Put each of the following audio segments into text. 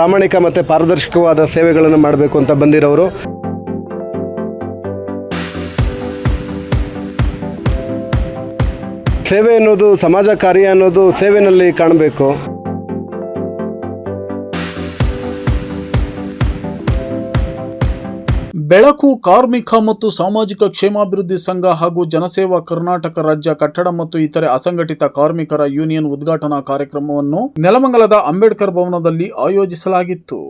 ಪ್ರಾಮಾಣಿಕ ಮತ್ತು ಪಾರದರ್ಶಕವಾದ ಸೇವೆಗಳನ್ನು ಮಾಡಬೇಕು ಅಂತ ಬಂದಿರೋರು. ಸೇವೆ ಅನ್ನೋದು ಸಮಾಜ ಕಾರ್ಯ ಅನ್ನೋದು ಸೇವೆನಲ್ಲಿ ಕಾಣಬೇಕು. ಬೆಳಕು, ಕಾರ್ಮಿಕ ಮತ್ತು ಸಾಮಾಜಿಕ ಕ್ಷೇಮಾಭಿವೃದ್ಧಿ ಸಂಘ ಹಾಗೂ ಜನಸೇವಾ ಕರ್ನಾಟಕ ರಾಜ್ಯ ಕಟ್ಟಡ ಮತ್ತು ಇತರೆ ಅಸಂಘಟಿತ ಕಾರ್ಮಿಕರ ಯೂನಿಯನ್ ಉದ್ಘಾಟನಾ ಕಾರ್ಯಕ್ರಮವನ್ನು ನೆಲಮಂಗಲದ ಅಂಬೇಡ್ಕರ್ ಭವನದಲ್ಲಿ ಆಯೋಜಿಸಲಾಗಿತ್ತು.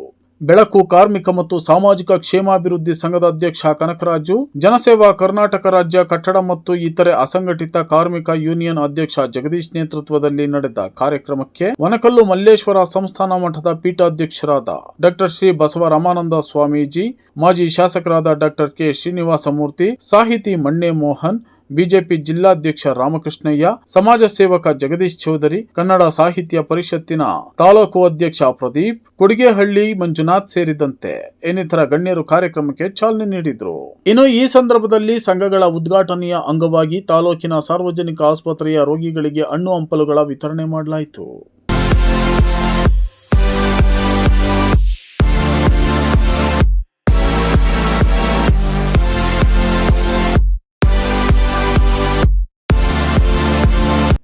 ಬೆಳಕು, ಕಾರ್ಮಿಕ ಮತ್ತು ಸಾಮಾಜಿಕ ಕ್ಷೇಮಾಭಿವೃದ್ಧಿ ಸಂಘದ ಅಧ್ಯಕ್ಷ ಕನಕರಾಜು, ಜನಸೇವಾ, ಕರ್ನಾಟಕ ರಾಜ್ಯ, ಕಟ್ಟಡ ಮತ್ತು ಇತರೆ ಅಸಂಘಟಿತ ಕಾರ್ಮಿಕ ಯೂನಿಯನ್ ಅಧ್ಯಕ್ಷ ಜಗದೀಶ್ ನೇತೃತ್ವದಲ್ಲಿ ನಡೆದ ಕಾರ್ಯಕ್ರಮಕ್ಕೆ ವನಕಲ್ಲು ಮಲ್ಲೇಶ್ವರ ಸಂಸ್ಥಾನ ಮಠದ ಪೀಠಾಧ್ಯಕ್ಷರಾದ ಡಾಕ್ಟರ್ ಶ್ರೀ ಬಸವ ರಮಾನಂದ ಸ್ವಾಮೀಜಿ, ಮಾಜಿ ಶಾಸಕರಾದ ಡಾಕ್ಟರ್ ಕೆ ಶ್ರೀನಿವಾಸಮೂರ್ತಿ, ಸಾಹಿತಿ ಮಣ್ಣೆ ಮೋಹನ್ ಬಿಜೆಪಿ ಜಿಲ್ಲಾಧ್ಯಕ್ಷ ರಾಮಕೃಷ್ಣಯ್ಯ, ಸಮಾಜ ಸೇವಕ ಜಗದೀಶ್ ಚೌಧರಿ, ಕನ್ನಡ ಸಾಹಿತ್ಯ ಪರಿಷತ್ತಿನ ತಾಲೂಕು ಅಧ್ಯಕ್ಷ ಪ್ರದೀಪ್, ಕೊಡಿಗೆಹಳ್ಳಿ ಮಂಜುನಾಥ್ ಸೇರಿದಂತೆ ಇನ್ನಿತರ ಗಣ್ಯರು ಕಾರ್ಯಕ್ರಮಕ್ಕೆ ಚಾಲನೆ ನೀಡಿದರು. ಇನ್ನು ಈ ಸಂದರ್ಭದಲ್ಲಿ ಸಂಘಗಳ ಉದ್ಘಾಟನೆಯ ಅಂಗವಾಗಿ ತಾಲೂಕಿನ ಸಾರ್ವಜನಿಕ ಆಸ್ಪತ್ರೆಯ ರೋಗಿಗಳಿಗೆ ಹಣ್ಣು ಹಂಪಲುಗಳ ವಿತರಣೆ ಮಾಡಲಾಯಿತು.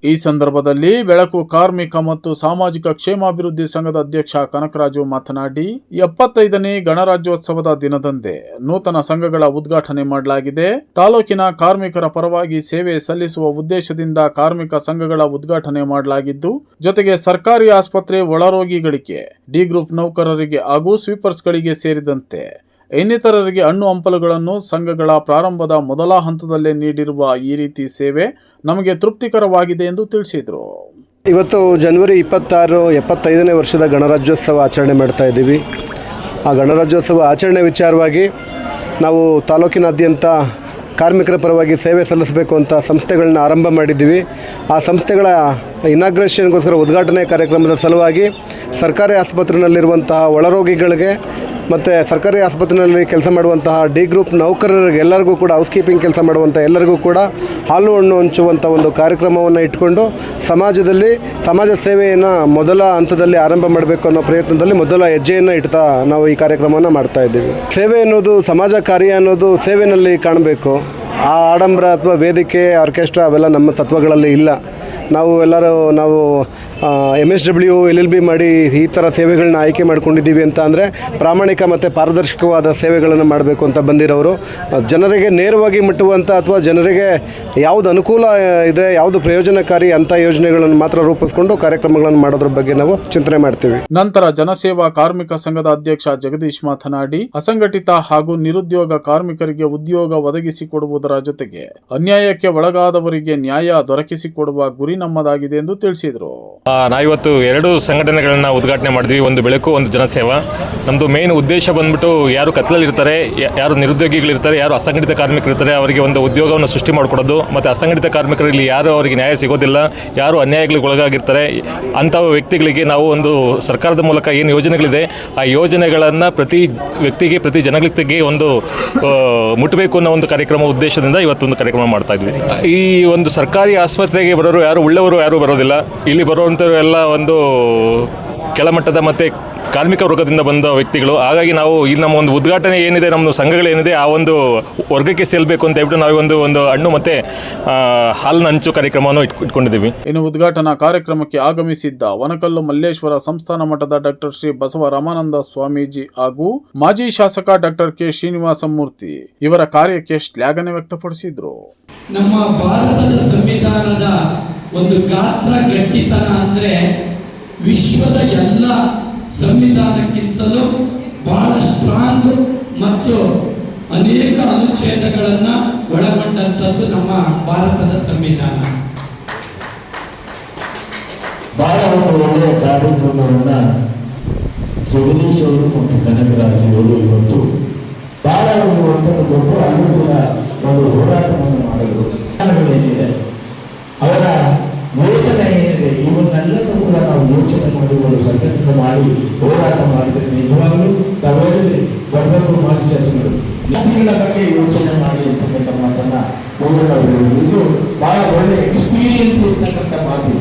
ಈ ಸಂದರ್ಭದಲ್ಲಿ ಬೆಳಕು ಕಾರ್ಮಿಕ ಮತ್ತು ಸಾಮಾಜಿಕ ಕ್ಷೇಮಾಭಿವೃದ್ಧಿ ಸಂಘದ ಅಧ್ಯಕ್ಷ ಕನಕರಾಜು ಮಾತನಾಡಿ, ಎಪ್ಪತ್ತೈದನೇ ಗಣರಾಜ್ಯೋತ್ಸವದ ದಿನದಂದೇ ನೂತನ ಸಂಘಗಳ ಉದ್ಘಾಟನೆ ಮಾಡಲಾಗಿದೆ. ತಾಲೂಕಿನ ಕಾರ್ಮಿಕರ ಪರವಾಗಿ ಸೇವೆ ಸಲ್ಲಿಸುವ ಉದ್ದೇಶದಿಂದ ಕಾರ್ಮಿಕ ಸಂಘಗಳ ಉದ್ಘಾಟನೆ ಮಾಡಲಾಗಿದ್ದು, ಜೊತೆಗೆ ಸರ್ಕಾರಿ ಆಸ್ಪತ್ರೆ ಒಳರೋಗಿಗಳಿಗೆ, ಡಿ ಗ್ರೂಪ್ ನೌಕರರಿಗೆ ಹಾಗೂ ಸ್ವೀಪರ್ಸ್ಗಳಿಗೆ ಸೇರಿದಂತೆ ಇನ್ನಿತರರಿಗೆ ಹಣ್ಣು ಹಂಪಲುಗಳನ್ನು ಸಂಘಗಳ ಪ್ರಾರಂಭದ ಮೊದಲ ಹಂತದಲ್ಲೇ ನೀಡಿರುವ ಈ ರೀತಿ ಸೇವೆ ನಮಗೆ ತೃಪ್ತಿಕರವಾಗಿದೆ ಎಂದು ತಿಳಿಸಿದರು. ಇವತ್ತು ಜನವರಿ ಇಪ್ಪತ್ತಾರು, ಎಪ್ಪತ್ತೈದನೇ ವರ್ಷದ ಗಣರಾಜ್ಯೋತ್ಸವ ಆಚರಣೆ ಮಾಡ್ತಾ ಇದ್ದೀವಿ. ಆ ಗಣರಾಜ್ಯೋತ್ಸವ ಆಚರಣೆ ವಿಚಾರವಾಗಿ ನಾವು ತಾಲೂಕಿನಾದ್ಯಂತ ಕಾರ್ಮಿಕರ ಪರವಾಗಿ ಸೇವೆ ಸಲ್ಲಿಸಬೇಕು ಅಂತ ಸಂಸ್ಥೆಗಳನ್ನ ಆರಂಭ ಮಾಡಿದ್ದೀವಿ. ಆ ಸಂಸ್ಥೆಗಳ ಇನಾಗ್ರೇಷನ್ಗೋಸ್ಕರ ಉದ್ಘಾಟನೆ ಕಾರ್ಯಕ್ರಮದ ಸಲುವಾಗಿ ಸರ್ಕಾರಿ ಆಸ್ಪತ್ರೆಯಲ್ಲಿರುವಂತಹ ಒಳರೋಗಿಗಳಿಗೆ ಮತ್ತು ಸರ್ಕಾರಿ ಆಸ್ಪತ್ರೆಯಲ್ಲಿ ಕೆಲಸ ಮಾಡುವಂತಹ ಡಿ ಗ್ರೂಪ್ ನೌಕರರಿಗೆ ಎಲ್ಲರಿಗೂ ಕೂಡ ಹೌಸ್ ಕೀಪಿಂಗ್ ಕೆಲಸ ಮಾಡುವಂಥ ಎಲ್ಲರಿಗೂ ಕೂಡ ಹಾಲು ಹಣ್ಣು ಹಂಚುವಂಥ ಒಂದು ಕಾರ್ಯಕ್ರಮವನ್ನು ಇಟ್ಕೊಂಡು ಸಮಾಜದಲ್ಲಿ ಸಮಾಜ ಸೇವೆಯನ್ನು ಮೊದಲ ಹಂತದಲ್ಲಿ ಆರಂಭ ಮಾಡಬೇಕು ಅನ್ನೋ ಪ್ರಯತ್ನದಲ್ಲಿ ಮೊದಲ ಹೆಜ್ಜೆಯನ್ನು ಇಡ್ತಾ ನಾವು ಈ ಕಾರ್ಯಕ್ರಮವನ್ನು ಮಾಡ್ತಾ ಇದ್ದೀವಿ. ಸೇವೆ ಅನ್ನೋದು ಸಮಾಜ ಕಾರ್ಯ ಅನ್ನೋದು ಸೇವೆನಲ್ಲಿ ಕಾಣಬೇಕು. ಆ ಆಡಂಬರ ಅಥವಾ ವೇದಿಕೆ, ಆರ್ಕೆಸ್ಟ್ರಾ ಅವೆಲ್ಲ ನಮ್ಮ ತತ್ವಗಳಲ್ಲಿ ಇಲ್ಲ. ನಾವು ಎಲ್ಲರೂ ನಾವು M S W L L B ಮಾಡಿ ಈ ಥರ ಸೇವೆಗಳನ್ನ ಆಯ್ಕೆ ಮಾಡ್ಕೊಂಡಿದ್ದೀವಿ ಅಂತ ಅಂದರೆ ಪ್ರಾಮಾಣಿಕ ಮತ್ತು ಪಾರದರ್ಶಕವಾದ ಸೇವೆಗಳನ್ನು ಮಾಡಬೇಕು ಅಂತ ಬಂದಿರೋರು. ಜನರಿಗೆ ನೇರವಾಗಿ ಮುಟ್ಟುವಂಥ ಅಥವಾ ಜನರಿಗೆ ಯಾವುದು ಅನುಕೂಲ ಇದೆ ಯಾವುದು ಪ್ರಯೋಜನಕಾರಿ ಅಂಥ ಯೋಜನೆಗಳನ್ನು ಮಾತ್ರ ರೂಪಿಸ್ಕೊಂಡು ಕಾರ್ಯಕ್ರಮಗಳನ್ನು ಮಾಡೋದ್ರ ಬಗ್ಗೆ ನಾವು ಚಿಂತನೆ ಮಾಡ್ತೀವಿ. ನಂತರ ಜನಸೇವಾ ಕಾರ್ಮಿಕ ಸಂಘದ ಅಧ್ಯಕ್ಷ ಜಗದೀಶ್ ಮಾತನಾಡಿ, ಅಸಂಘಟಿತ ಹಾಗೂ ನಿರುದ್ಯೋಗ ಕಾರ್ಮಿಕರಿಗೆ ಉದ್ಯೋಗ ಒದಗಿಸಿಕೊಡುವುದರ ಜೊತೆಗೆ ಅನ್ಯಾಯಕ್ಕೆ ಒಳಗಾದವರಿಗೆ ನ್ಯಾಯ ದೊರಕಿಸಿಕೊಡುವ ಗುರಿ ನಮ್ಮದಾಗಿದೆ ಎಂದು ತಿಳಿಸಿದರು. ನಾವಿವತ್ತು ಎರಡು ಸಂಘಟನೆಗಳನ್ನ ಉದ್ಘಾಟನೆ ಮಾಡಿದ್ವಿ, ಒಂದು ಬೆಳಕು, ಒಂದು ಜನಸೇವಾ. ನಮ್ಮದು ಮೇನ್ ಉದ್ದೇಶ ಬಂದ್ಬಿಟ್ಟು ಯಾರು ಕತ್ಲಲ್ಲಿರ್ತಾರೆ ಯಾರು ನಿರುದ್ಯೋಗಿಗಳಿರ್ತಾರೆ, ಯಾರು ಅಸಂಘಟಿತ ಕಾರ್ಮಿಕರಿರ್ತಾರೆ, ಅವರಿಗೆ ಒಂದು ಉದ್ಯೋಗವನ್ನು ಸೃಷ್ಟಿ ಮಾಡಿಕೊಡೋದು, ಮತ್ತು ಅಸಂಘಟಿತ ಕಾರ್ಮಿಕರಲ್ಲಿ ಯಾರು ಅವರಿಗೆ ನ್ಯಾಯ ಸಿಗೋದಿಲ್ಲ, ಯಾರು ಅನ್ಯಾಯಗಳಿಗೆ ಒಳಗಾಗಿರ್ತಾರೆ ಅಂಥ ವ್ಯಕ್ತಿಗಳಿಗೆ ನಾವು ಒಂದು ಸರ್ಕಾರದ ಮೂಲಕ ಏನು ಯೋಜನೆಗಳಿದೆ, ಆ ಯೋಜನೆಗಳನ್ನು ಪ್ರತಿ ವ್ಯಕ್ತಿಗೆ, ಪ್ರತಿ ಜನಗಳಿಗೆ ಒಂದು ಮುಟ್ಟಬೇಕು ಅನ್ನೋ ಒಂದು ಕಾರ್ಯಕ್ರಮ ಉದ್ದೇಶದಿಂದ ಇವತ್ತೊಂದು ಕಾರ್ಯಕ್ರಮ ಮಾಡ್ತಾ ಇದ್ವಿ. ಈ ಒಂದು ಸರ್ಕಾರಿ ಆಸ್ಪತ್ರೆಗೆ ಬರೋರು ಯಾರು ಒಳ್ಳೆಯವರು ಯಾರೂ ಬರೋದಿಲ್ಲ. ಇಲ್ಲಿ ಬರುವಂಥವ್ರು ಎಲ್ಲ ಒಂದು ಕೆಳಮಟ್ಟದ ಮತ್ತು ಕಾರ್ಮಿಕ ವರ್ಗದಿಂದ ಬಂದ ವ್ಯಕ್ತಿಗಳು. ಹಾಗಾಗಿ ನಾವು ಇಲ್ಲಿ ನಮ್ಮ ಒಂದು ಉದ್ಘಾಟನೆ ಏನಿದೆ ನಮ್ಮ ಸಂಘಗಳೇನಿದೆ ಆ ಒಂದು ವರ್ಗಕ್ಕೆ ಸೇಲ್ಬೇಕು ಅಂತ ಹೇಳ್ಬಿಟ್ಟು ನಾವು ಒಂದು ಒಂದು ಹಣ್ಣು ಮತ್ತು ಹಾಲಿನ ಹಂಚು ಕಾರ್ಯಕ್ರಮವನ್ನು ಇಟ್ ಇಟ್ಕೊಂಡಿದ್ದೀವಿ. ಇನ್ನು ಉದ್ಘಾಟನಾ ಕಾರ್ಯಕ್ರಮಕ್ಕೆ ಆಗಮಿಸಿದ್ದ ವನಕಲ್ಲು ಮಲ್ಲೇಶ್ವರ ಸಂಸ್ಥಾನ ಮಠದ ಡಾಕ್ಟರ್ ಶ್ರೀ ಬಸವ ರಾಮಾನಂದ ಸ್ವಾಮೀಜಿ ಹಾಗೂ ಮಾಜಿ ಶಾಸಕ ಡಾಕ್ಟರ್ ಕೆ ಶ್ರೀನಿವಾಸ ಮೂರ್ತಿ ಇವರ ಕಾರ್ಯಕ್ಕೆ ಶ್ಲಾಘನೆ ವ್ಯಕ್ತಪಡಿಸಿದ್ರು. ನಮ್ಮ ಭಾರತದ ಸಂವಿಧಾನದ ಒಂದು ಗಾತ್ರ ಗಟ್ಟಿತನ ಅಂದರೆ ವಿಶ್ವದ ಎಲ್ಲ ಸಂವಿಧಾನಕ್ಕಿಂತಲೂ ಬಹಳ ಸ್ಟ್ರಾಂಗ್ ಮತ್ತು ಅನೇಕ ಅನುಚ್ಛೇದಗಳನ್ನು ಒಳಗೊಂಡಂತದ್ದು ನಮ್ಮ ಭಾರತದ ಸಂವಿಧಾನ. ಬಹಳ ಒಂದು ಒಳ್ಳೆಯ ಕಾರ್ಯಕ್ರಮವನ್ನ ಜಗದೀಶ್ ಅವರು ಮತ್ತು ಕನಕರಾಜ್ ಇವತ್ತು ಬಹಳ ಒಂದು ಒಂದು ಅನುಕೂಲ ಒಂದು ಹೋರಾಟವನ್ನು ಮಾಡಲು ಏನಿದೆ ಅವರ ಯೋಜನೆ ಏನಿದೆ ಇವನ್ನೆಲ್ಲರೂ ಕೂಡ ನಾವು ಯೋಚನೆ ಮಾಡಿ ಒಂದು ಸಂಘಟನೆ ಮಾಡಿ, ಹೋರಾಟ ಮಾಡಿದರೆ ನಿಜವಾಗಲೂ ತಾವು ಹೇಳಿದ್ರೆ ಬಡವರು ಮಾಡಿ ಸಚಿವರು ಜಾತಿಗಳ ಬಗ್ಗೆ ಯೋಚನೆ ಮಾಡಿ ಅಂತಕ್ಕಂಥ ಮಾತನ್ನ ಅವರು ಇದು ಬಹಳ ಒಳ್ಳೆ ಎಕ್ಸ್ಪೀರಿಯನ್ಸ್ ಇರ್ತಕ್ಕಂಥ ಮಾತು